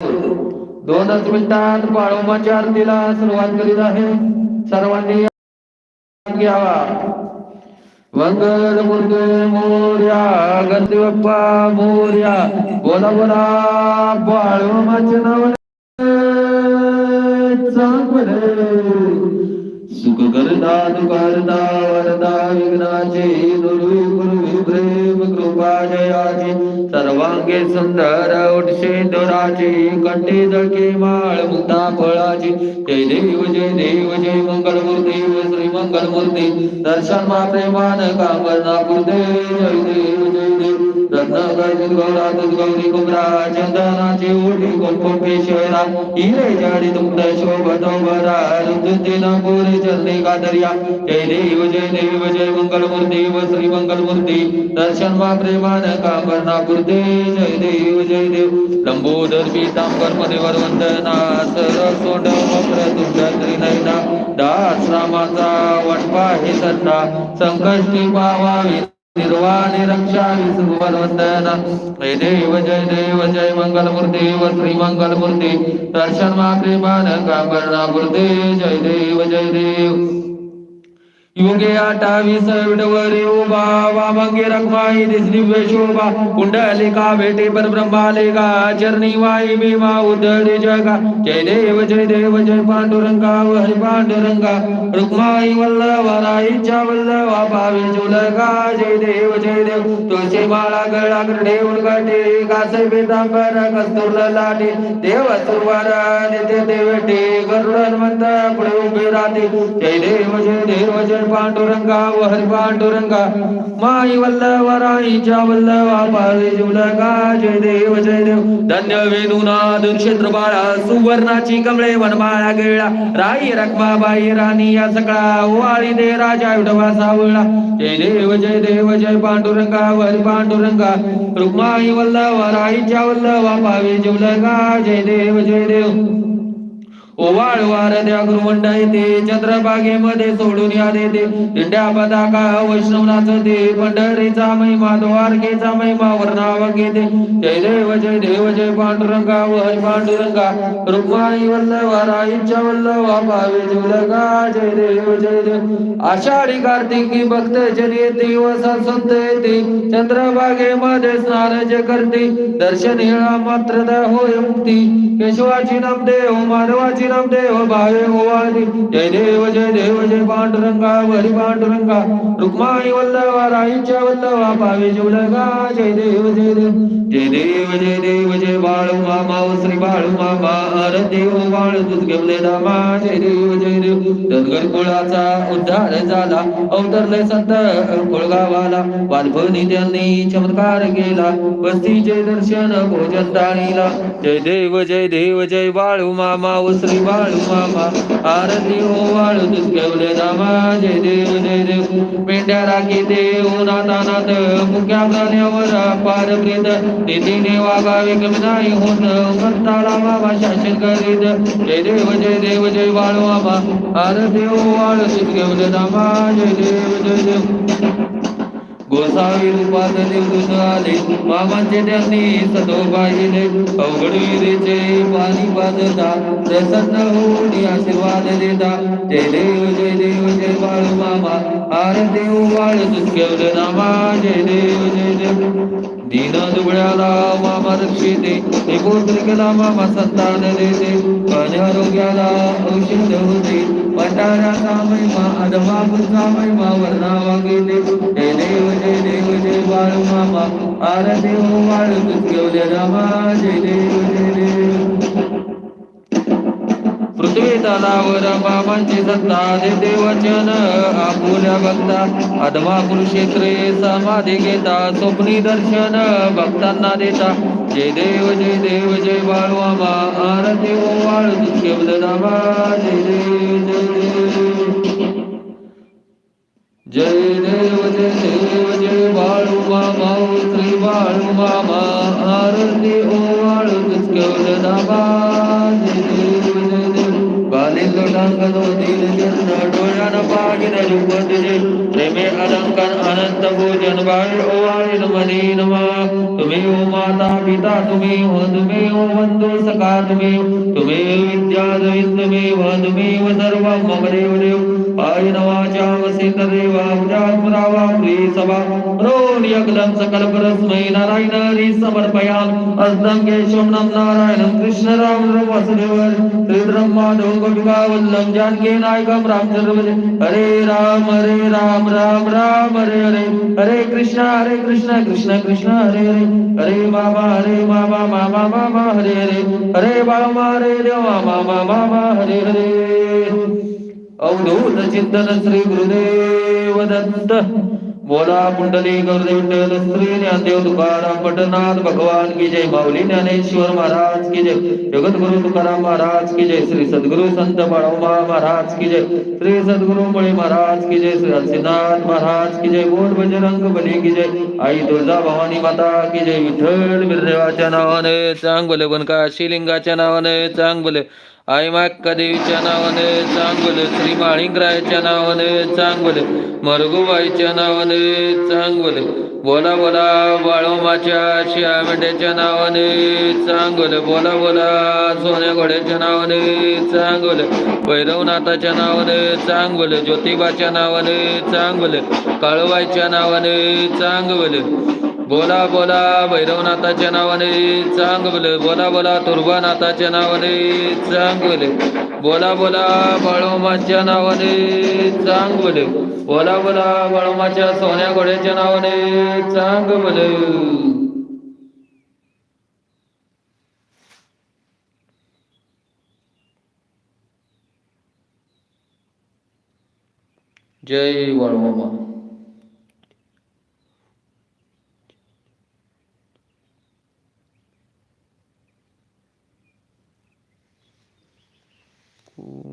दोनच मिनिटात बाळोमाच्या आरतीला सुरुवात करीत आहे. सर्वांनी घ्यावा. मंगल मुर्गे मोर्या गणपती बाप्पा मोर्या. बोला बोला बाळोमाचे नाव सुख करता दुकारता वरदा विघ्नाचे दुर्वी गुरुवी प्रेम सर्वांगे सुंदर उठशे दोराचे कंठी जळके माळ मुक्ता फळाची. जय देव जय देव जय मंगल मूर्ती श्री मंगल मूर्ती दर्शन मा प्रेमान कामना पूर्ते जय देव जय देव. रत्नाकर गौरा गौरी कुमरा चंदनाची ओढी कोण केशरा हिरे जाडी तुमट शोभतो बरा रुद्रजिना पुरे चरणी कादर्या जय देव जय देव जय मंगल मूर्ती व श्री मंगल मूर्ती दर्शन वा प्रेमान कामना पूर्ते जय देव जय देव लंबोदर पीतांबर मनेवर वंदना सर सोंड वक्र तुझ्या त्रिनयना दास रामाचा वटपा हे सत्ता संकष्टी पावावी निर्वाणी रक्षाणी विसुवर वंदना जय देव जय देव जय मंगलमूर्ती व श्री मंगलमूर्ती दर्शन मा प्रेमान कामना मूर्ती जय देव जय देव युगे अठावीस विडवरी उभा वामंगे रखमाई दिसली वेशोभा कुंडलिका भेटे पर ब्रह्मालिका चरणी वाई भीमा उदरी जगा. जय देव जय देव जय पांडुरंगा हरि पांडुरंगा. रुक्माई वल्लभा राईच्या वल्लभा पावे जुलगा. जय देव जय देव. तुळशी माळा गळा ठेवून गाठी. कासे पितांबर कस्तुर लाटे देव सुरवार नेते देवटे. गरुडन म्हणत पुढे उभे राहते. जय देव जय देव जय पांडुरंगा व हरी पांडुरंगा माई वल्लभ राईच्या वल्लभा पावे जुलगा जय देव जय देव धन्य वेणुनाद क्षेत्र बाळा सुवर्णाची कमळे वनमाळा गेळा राई रखमाबाई राणी या सगळा ओवाळी दे राजा विठवा सावळा जय देव जय देव जय पांडुरंगा व हरी पांडुरंगा रुक्माई वल्लव राईच्या वल्लभा पावे जुलगा जय देव जय देव ओवाळ वार द्या गुरुमंडा येते चंद्रबागेमध्ये सोडून या देते. दिंड्या पदाका वैष्णवनाथ दे पंढरीचा महिमा द्वारकेचा महिमा वर्णाव घेते. जय देव जय देव जय पांडुरंगा व हरी पांडुरंगा. रुक्माई वल्लवा राईच्या वल्लवा पावे जुलगा जय देव जय देव. आषाढी कार्तिकी भक्त जन येते व संत येते. चंद्रबागेमध्ये स्नान जे करते. दर्शन हेळा मात्र द होय मुक्ती. केशवाची नामदेव माधवाची देव भावे ओवाळी जय देव जय देव जय पांडुरंगा हरी पांडुरंगा. रुक्माई वल्लवा राईच्या वल्लवा भावे जुलगा जय देव जय देव जय देव. बाळू मामा अर देव बाळू तुझ घेवले दामा जय देव जय देव. धनगर कुळाचा उद्धार झाला अवतरले संत कुळगावाला. वालभणी त्यांनी चमत्कार केला बस्तीचे दर्शन भोजन टाळीला. जय देव जय देव जय बाळू मामा व श्री बाळू मामा. आर देव बाळू तुझ घेवले दामा जय देव जय देव. मेंढ्या राखी देव नातानाथ मुख्या प्राण्यावर पार प्रेत नीतीने वागावे कमी नाही होत कंटाळा बाबा शासन करीत जय देव जय देव जय बाळू बाबा आरती हो बाळू तुझ दामा जय देव जय देव. गोसावी रूपात निवडून आले. मामांचे त्यांनी सतो पाहिले अवघड विहिरीचे पाणी पाजता. प्रसन्न होऊन आशीर्वाद देता. जय देव जय देव जय बाळ मामा. आर देव बाळ तुझ नामा जय देव जय देव. दीन दुबळ्याला मामा रक्षिते निपुत्रिकेला मामा संतान देते अनारोग्याला औषध होते भंडाराचा महिमा अधमापूरचा महिमा वर्णावा गेले जय देव जय देव जय बाळ मामा आर देव हो, बाळ तुझ रामा जय देव जय देव. पृथ्वी तलावर बाबांची सत्ता देते वचन आपुल्या भक्ता अधमा कुरुक्षेत्रे समाधी घेता स्वप्नी दर्शन भक्तांना देता. जय देव जय देव जय बाळू आरती ओ वाळ तुझ जय देव जय देव. जय देव जय देव जय बाळू मामा श्री बाळू मामा आरती ओ वाळ तुझ दाबा जय देव जय देव खालील लोटांग दोन चरण डोळ्यानं पाहिन रूप तुझे प्रेमे अलंकार अनंत भोजन बाळ ओवाळीन मनी नमा। तुम्ही ओ माता पिता तुम्ही हो तुम्ही ओ बंधू सखा तुम्ही तुम्ही विद्या जैन तुम्ही व तुम्ही व सर्व मम देव देव। आय नवाच्या वसित देवा उद्यापुरावा प्री सभा। रोण यज्ञं सकल परस्मै नारायण हरी समर्पयाम। अस्तं केशवनं नारायणं कृष्ण राम वसुदेव श्री ब्रह्मा गोपिका वल्लभ जानकी नायकम रामचंद्र हरे राम हरे राम राम राम हरे हरे. हरे कृष्णा हरे कृष्ण कृष्ण कृष्ण हरे हरे. हरे बाबा हरे बाबा मामा मामा हरे हरे. हरे बाबा हरे देव मामा मामा हरे हरे. अवधूत चिंतन श्री गुरुदेव दत्त. बोला पुंडली गौरदेव श्री ज्ञानदेव तुकाराम पटनाथ भगवान की जय माऊली ज्ञानेश्वर महाराज की जय जगत गुरु तुकाराम महाराज की जय श्री सद्गुरु संत बाळोबा महाराज की जय श्री सद्गुरु मुळे महाराज की जय श्री हरसिनाथ महाराज की जय बोल बजरंग बली की जय आई तुळजा भवानी माता की जय विठ्ठल बिरदेवाच्या नावाने चांग बोले बनका शिलिंगाच्या नावाने चांग बोले आई माक्का देवीच्या नावाने चांगलं श्री माळिंगरायाच्या नावाने चांगलं मरगुबाईच्या नावाने चांगलं बोला बोला बाळोमाच्या शियामेट्याच्या नावाने चांगलं बोला बोला सोन्या घोड्याच्या नावाने चांगलं भैरवनाथाच्या नावाने चांगलं ज्योतिबाच्या नावाने चांगलं काळूबाईच्या नावाने चांगलं बोला बोला भैरवनाथाच्या नावाने चांगले बोला बोला तुर्बानाथाच्या नावाने चांगले बोला बोला बाळोमाच्या नावाने चांगले बोला बोला बाळोमाच्या सोन्या घोड्याच्या नावाने चांगले जय बाळोमा Ooh.